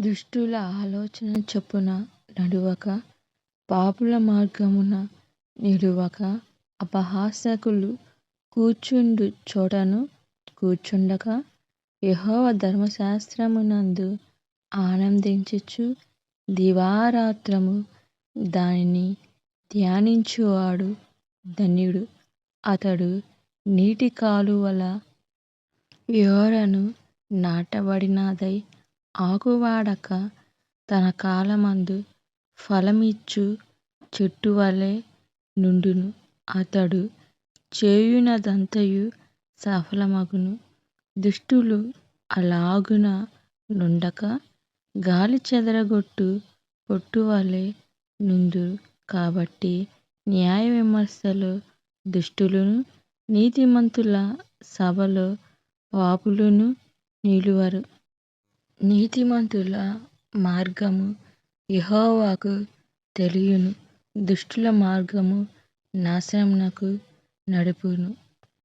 దుష్టుల ఆలోచన చొప్పున నడువక పాపుల మార్గమున నిలువక, అపహాసకులు కూర్చుండు చోటను కూర్చుండక, యెహోవా ధర్మశాస్త్రమునందు ఆనందించుచు దివారాత్రము దానిని ధ్యానించువాడు ధన్యుడు. అతడు నీటి కాలువల ఓరను నాటబడినదై ఆకు వాడక, తన కాలమందు ఫలమిచ్చు చెట్టువలె నుండును. అతడు చేయునదంతయు సఫలమగును. దుష్టులు అలాగున నుండక, గాలి చెదరగొట్టు పొట్టువలె నుందురు. కాబట్టి న్యాయవిమర్శలో దుష్టులును, నీతిమంతుల సభలో పాపులును నిలువరు. నీతిమంతుల మార్గము యెహోవాకు తెలియును. దుష్టుల మార్గము నాశనమునకు నడుపును.